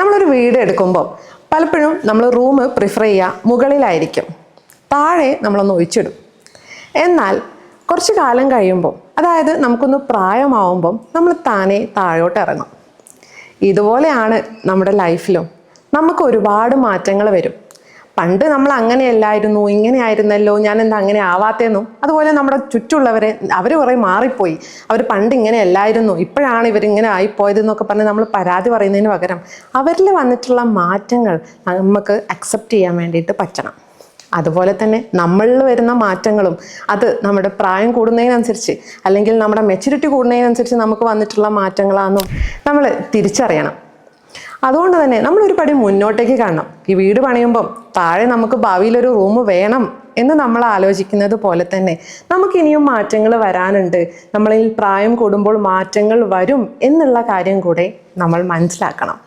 നമ്മളൊരു വീട് എടുക്കുമ്പോൾ പലപ്പോഴും നമ്മൾ റൂം പ്രിഫർ ചെയ്യുക മുകളിലായിരിക്കും. താഴെ നമ്മളൊന്ന് ഒഴിച്ചിടും. എന്നാൽ കുറച്ച് കാലം കഴിയുമ്പോൾ അതായത് നമുക്കൊന്ന് പ്രായമാവുമ്പം നമ്മൾ താനെ താഴോട്ട് ഇറങ്ങും. ഇതുപോലെയാണ് നമ്മുടെ ലൈഫിലും നമുക്ക് ഒരുപാട് മാറ്റങ്ങൾ വരും. പണ്ട് നമ്മൾ അങ്ങനെയല്ലായിരുന്നു ഇങ്ങനെയായിരുന്നല്ലോ ഞാൻ എന്താ അങ്ങനെ ആവാത്തേന്നും. അതുപോലെ നമ്മുടെ ചുറ്റുള്ളവരെ അവർ കുറേ മാറിപ്പോയി. അവർ പണ്ട് ഇങ്ങനെ അല്ലായിരുന്നു ഇപ്പോഴാണ് ഇവരിങ്ങനെ ആയിപ്പോയത് എന്നൊക്കെ പറഞ്ഞ് നമ്മൾ പരാതി പറയുന്നതിന് പകരം അവരിൽ വന്നിട്ടുള്ള മാറ്റങ്ങൾ നമുക്ക് അക്സെപ്റ്റ് ചെയ്യാൻ വേണ്ടിയിട്ട് പറ്റണം. അതുപോലെ തന്നെ നമ്മളിൽ വരുന്ന മാറ്റങ്ങളും അത് നമ്മുടെ പ്രായം കൂടുന്നതിനനുസരിച്ച് അല്ലെങ്കിൽ നമ്മുടെ മെച്യൂരിറ്റി കൂടുന്നതിനനുസരിച്ച് നമുക്ക് വന്നിട്ടുള്ള മാറ്റങ്ങളാണെന്നും നമ്മൾ തിരിച്ചറിയണം. അതുകൊണ്ട് തന്നെ നമ്മളൊരു പടി മുന്നോട്ടേക്ക് കാണണം. ഈ വീട് പണിയുമ്പം താഴെ നമുക്ക് ഭാവിയിലൊരു റൂം വേണം എന്ന് നമ്മൾ ആലോചിക്കുന്നത് പോലെ തന്നെ നമുക്ക് ഇനിയും മാറ്റങ്ങൾ വരാനുണ്ട്. നമ്മളിൽ പ്രായം കൂടുമ്പോൾ മാറ്റങ്ങൾ വരും എന്നുള്ള കാര്യം കൂടെ നമ്മൾ മനസ്സിലാക്കണം.